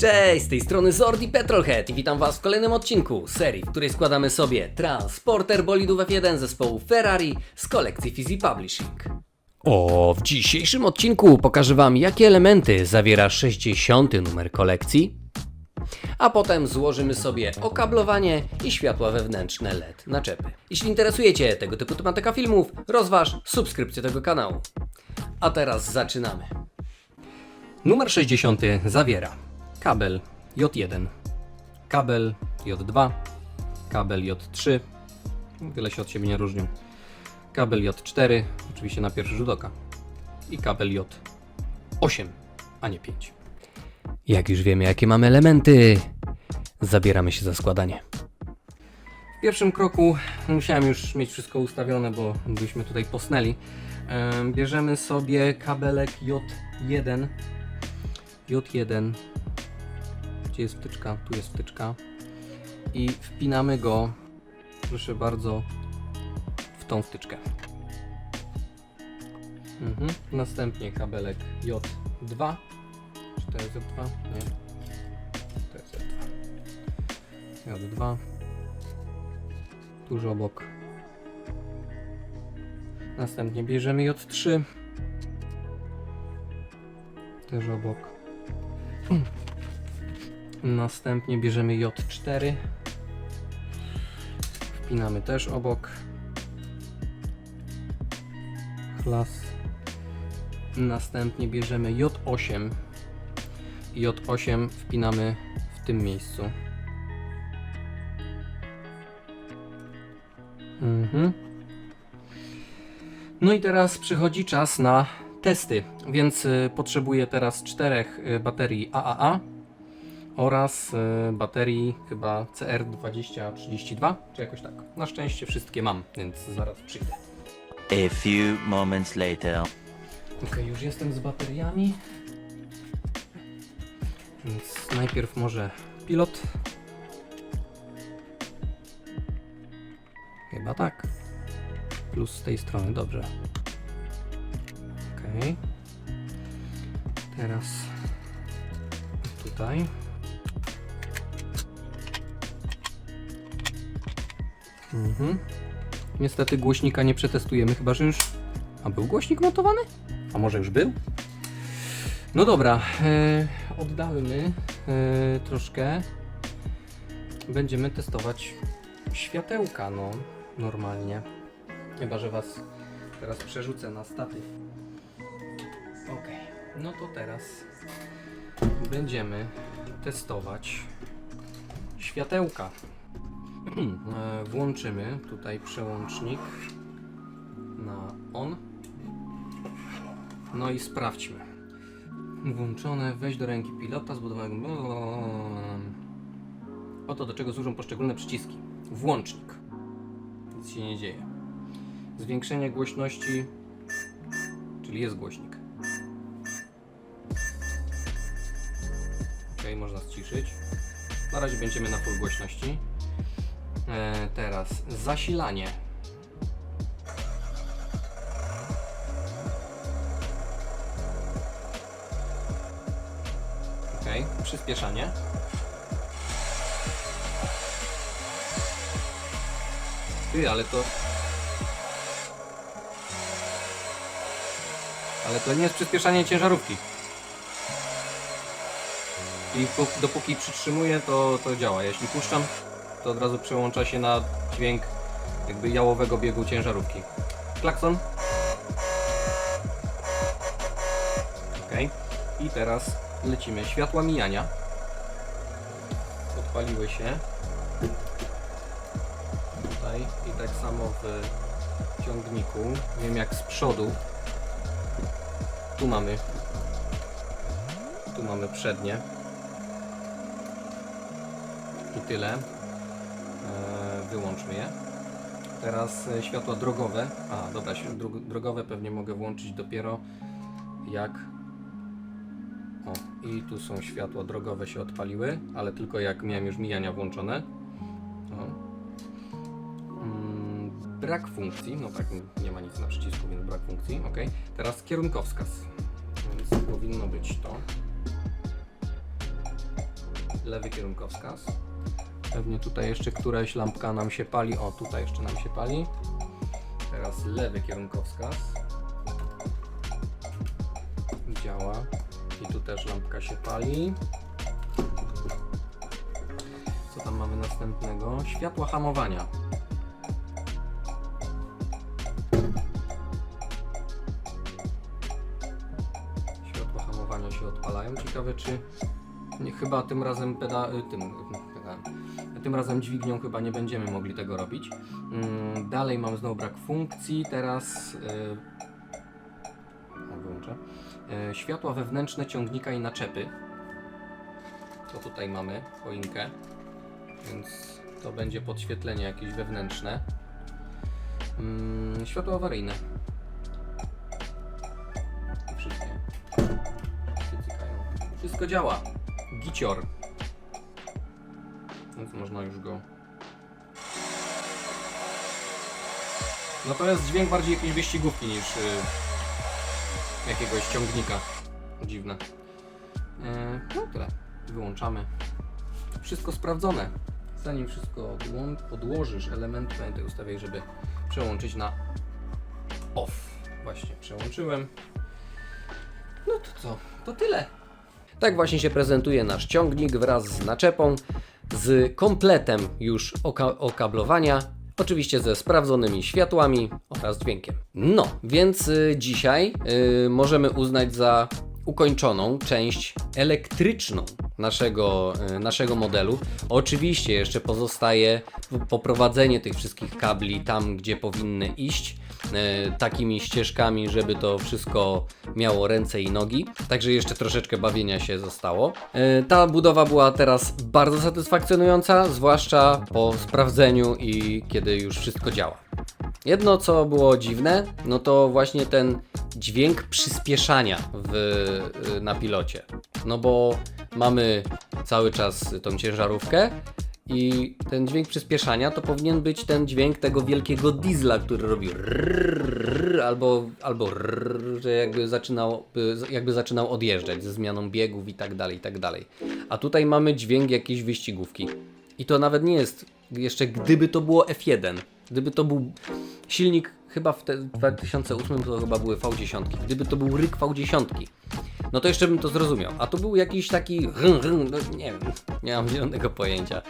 Cześć, z tej strony Zordi Petrolhead i witam Was w kolejnym odcinku serii, w której składamy sobie transporter bolidów F1 zespołu Ferrari z kolekcji Fizzy Publishing. O, w dzisiejszym odcinku pokażę Wam, jakie elementy zawiera 60. numer kolekcji, a potem złożymy sobie okablowanie i światła wewnętrzne LED naczepy. Jeśli interesujecie tego typu tematyka filmów, rozważ subskrypcję tego kanału. A teraz zaczynamy. Numer 60 zawiera kabel J1, kabel J2, kabel J3, wiele się od siebie nie różnią, kabel J4, oczywiście na pierwszy rzut oka i kabel J8, a nie 5. Jak już wiemy jakie mamy elementy, zabieramy się za składanie. W pierwszym kroku musiałem już mieć wszystko ustawione, bo byśmy tutaj posnęli. Em, Bierzemy sobie kabelek J1 J1 gdzie jest wtyczka? Tu jest wtyczka. I wpinamy go proszę bardzo w tą wtyczkę. Mhm. następnie kabelek J2 czy to jest J2? nie. To jest J2 J2 tuż obok. Następnie bierzemy J3 też obok Następnie bierzemy J4. Wpinamy też obok. Klas. Następnie bierzemy J8. J8 wpinamy w tym miejscu. Mhm. No i teraz przychodzi czas na testy, więc y, potrzebuję teraz czterech y, baterii AAA oraz y, baterii chyba CR2032, czy jakoś tak. Na szczęście wszystkie mam, więc zaraz przyjdę. A few moments later. Ok, już jestem z bateriami. Więc najpierw może pilot. Chyba tak. Plus z tej strony, dobrze. Ok. Teraz tutaj. Mhm. Niestety głośnika nie przetestujemy, chyba że już. A był głośnik montowany? A może już był? No dobra, e, oddalmy e, troszkę. Będziemy testować światełka, no normalnie. Chyba, że Was teraz przerzucę na statyw. Ok, no to teraz będziemy testować światełka. E, Włączymy tutaj przełącznik na on. No i sprawdźmy. Włączone, weź do ręki pilota zbudowanego. Oto do czego służą poszczególne przyciski. Włącznik. Nic się nie dzieje. Zwiększenie głośności, czyli jest głośnik. Ok, można ściszyć. Na razie będziemy na full głośności. E, teraz zasilanie. Ok, przyspieszanie. Ty, ale to... Ale to nie jest przyspieszanie ciężarówki. I dopóki przytrzymuję, to, to działa. Jeśli puszczam, to od razu przełącza się na dźwięk jakby jałowego biegu ciężarówki. Klakson. Ok. I teraz lecimy. Światła mijania. Odpaliły się. Tutaj i tak samo w ciągniku. Wiem jak z przodu. Tu mamy. Tu mamy przednie. I tyle. Je. Teraz e, światła drogowe. A, dobra, drogowe pewnie mogę włączyć dopiero jak. O, i tu są światła drogowe się odpaliły, ale tylko jak miałem już mijania włączone. O. Mm, brak funkcji, no tak, nie ma nic na przycisku, więc brak funkcji. Ok, teraz kierunkowskaz. Więc powinno być to. lewy kierunkowskaz. Pewnie tutaj jeszcze któraś lampka nam się pali. O, tutaj jeszcze nam się pali. Teraz lewy kierunkowskaz. Działa. I tu też lampka się pali. Co tam mamy następnego? Światła hamowania. Światła hamowania się odpalają. Ciekawe czy chyba tym razem peda, y, tym, tym razem dźwignią chyba nie będziemy mogli tego robić. Mm, dalej mam znowu brak funkcji. Teraz y, o, wyłączę. Y, światła wewnętrzne ciągnika i naczepy. To tutaj mamy choinkę, więc to będzie podświetlenie jakieś wewnętrzne. Mm, światła awaryjne. Wszystkie. Wszystko działa. Gicior. Więc można już go. No to jest dźwięk bardziej jakiejś wyścigówki niż y, jakiegoś ciągnika. Dziwne. E, no tyle. Wyłączamy. Wszystko sprawdzone. Zanim wszystko podłożysz, elementy pamiętaj ustawiaj, żeby przełączyć na off. Właśnie, przełączyłem. No to co? To tyle. Tak właśnie się prezentuje nasz ciągnik wraz z naczepą, z kompletem już oka- okablowania, oczywiście ze sprawdzonymi światłami oraz dźwiękiem. No, więc y, dzisiaj y, możemy uznać za ukończoną część elektryczną naszego, y, naszego modelu. Oczywiście jeszcze pozostaje poprowadzenie tych wszystkich kabli tam, gdzie powinny iść e, takimi ścieżkami, żeby to wszystko miało ręce i nogi. Także jeszcze troszeczkę bawienia się zostało. E, Ta budowa była teraz bardzo satysfakcjonująca, zwłaszcza po sprawdzeniu i kiedy już wszystko działa. Jedno co było dziwne, no to właśnie ten dźwięk przyspieszania w, y, na pilocie. No bo mamy cały czas tą ciężarówkę i ten dźwięk przyspieszania to powinien być ten dźwięk tego wielkiego diesla, który robi rrrr, albo, albo rrrr, że jakby zaczynał, y, jakby zaczynał odjeżdżać ze zmianą biegów i tak dalej, i tak dalej. A tutaj mamy dźwięk jakiejś wyścigówki. I to nawet nie jest jeszcze gdyby to było F1. Gdyby to był silnik chyba w te- 2008 to chyba były V10. Gdyby to był ryk V10, no to jeszcze bym to zrozumiał. A to był jakiś taki no nie wiem, nie mam zielonego pojęcia.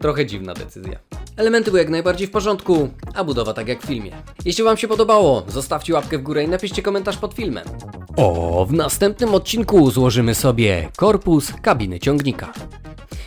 Trochę dziwna decyzja. Elementy były jak najbardziej w porządku, a budowa tak jak w filmie. Jeśli Wam się podobało, zostawcie łapkę w górę i napiszcie komentarz pod filmem. O, w następnym odcinku złożymy sobie korpus kabiny ciągnika.